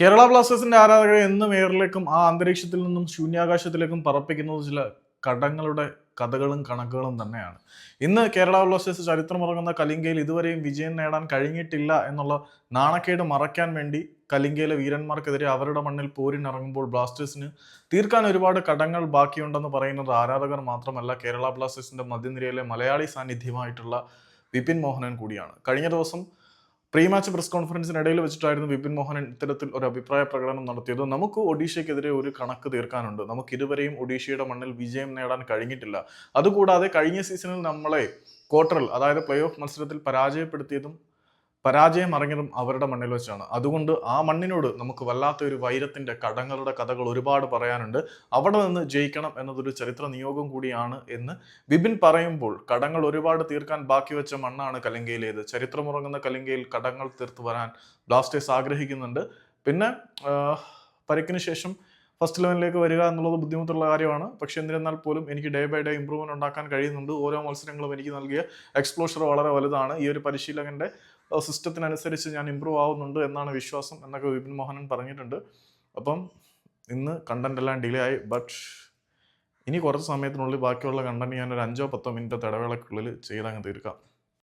കേരള ബ്ലാസ്റ്റേഴ്സിന്റെ ആരാധകരെ എന്നും എയറിലേക്കും ആ അന്തരീക്ഷത്തിൽ നിന്നും ശൂന്യാകാശത്തിലേക്കും പറപ്പിക്കുന്നത് ചില കടങ്ങളുടെ കഥകളും കണക്കുകളും തന്നെയാണ്. ഇന്ന് കേരള ബ്ലാസ്റ്റേഴ്സ് ചരിത്രമുറങ്ങുന്ന കലിംഗയിൽ ഇതുവരെയും വിജയം നേടാൻ കഴിഞ്ഞിട്ടില്ല എന്നുള്ള നാണക്കേട് മറയ്ക്കാൻ വേണ്ടി കലിംഗയിലെ വീരന്മാർക്കെതിരെ അവരുടെ മണ്ണിൽ പോരിനിറങ്ങുമ്പോൾ ബ്ലാസ്റ്റേഴ്സിന് തീർക്കാൻ ഒരുപാട് കടങ്ങൾ ബാക്കിയുണ്ടെന്ന് പറയുന്നത് ആരാധകർ മാത്രമല്ല കേരള ബ്ലാസ്റ്റേഴ്സിന്റെ മധ്യനിരയിലെ മലയാളി സാന്നിധ്യമായിട്ടുള്ള വിപിൻ മോഹനൻ കൂടിയാണ്. കഴിഞ്ഞ ദിവസം പ്രീ മാച്ച് പ്രസ് കോൺഫറൻസിനിടയിൽ വെച്ചിട്ടായിരുന്നു വിപിൻ മോഹനൻ ഇത്തരത്തിൽ ഒരു അഭിപ്രായ പ്രകടനം നടത്തിയത്. നമുക്ക് ഒഡീഷയ്ക്കെതിരെ ഒരു കണക്ക് തീർക്കാനുണ്ട്. നമുക്ക് ഇതുവരെയും ഒഡീഷയുടെ മണ്ണിൽ വിജയം നേടാൻ കഴിഞ്ഞിട്ടില്ല. അതുകൂടാതെ കഴിഞ്ഞ സീസണിൽ നമ്മളെ ക്വാർട്ടറിൽ അതായത് പ്ലേ ഓഫ് മത്സരത്തിൽ പരാജയപ്പെടുത്തിയതും പരാജയം അറിഞ്ഞതും അവരുടെ മണ്ണിൽ വെച്ചാണ്. അതുകൊണ്ട് ആ മണ്ണിനോട് നമുക്ക് വല്ലാത്ത ഒരു വൈരത്തിന്റെ കടങ്ങളുടെ കഥകൾ ഒരുപാട് പറയാനുണ്ട്. അവിടെ നിന്ന് ജയിക്കണം എന്നതൊരു ചരിത്ര നിയോഗം കൂടിയാണ് എന്ന് വിപിൻ പറയുമ്പോൾ കടങ്ങൾ ഒരുപാട് തീർക്കാൻ ബാക്കി വെച്ച മണ്ണാണ് കലിംഗയിലേത് ചരിത്രമുറങ്ങുന്ന കലിംഗയിൽ കടങ്ങൾ തീർത്തു വരാൻ ബ്ലാസ്റ്റേഴ്സ് ആഗ്രഹിക്കുന്നുണ്ട്. പിന്നെ പരിക്കിന് ശേഷം ഫസ്റ്റ് ലെവലിലേക്ക് വരിക എന്നുള്ളത് ബുദ്ധിമുട്ടുള്ള കാര്യമാണ്. പക്ഷെ എന്നിരുന്നാൽ പോലും എനിക്ക് ഡേ ബൈ ഡേ ഇമ്പ്രൂവ്മെന്റ് ഉണ്ടാക്കാൻ കഴിയുന്നുണ്ട്. ഓരോ മത്സരങ്ങളും എനിക്ക് നൽകിയ എക്സ്പ്ലോഷർ വളരെ വലുതാണ്. ഈ ഒരു പരിശീലകന്റെ സിസ്റ്റത്തിനനുസരിച്ച് ഞാൻ ഇമ്പ്രൂവ് ആവുന്നുണ്ട് എന്നാണ് വിശ്വാസം എന്നൊക്കെ വിപിൻ മോഹനൻ പറഞ്ഞിട്ടുണ്ട്. അപ്പം ഇന്ന് കണ്ടന്റ് എല്ലാം ഡിലേ ആയി. ബട്ട് ഇനി കുറച്ച് സമയത്തിനുള്ളിൽ ബാക്കിയുള്ള കണ്ടന്റ് ഞാൻ ഒരു അഞ്ചോ പത്തോ മിനിറ്റ് ഇടവേളക്കുള്ളിൽ ചെയ്തങ്ങ് തീർക്കാം.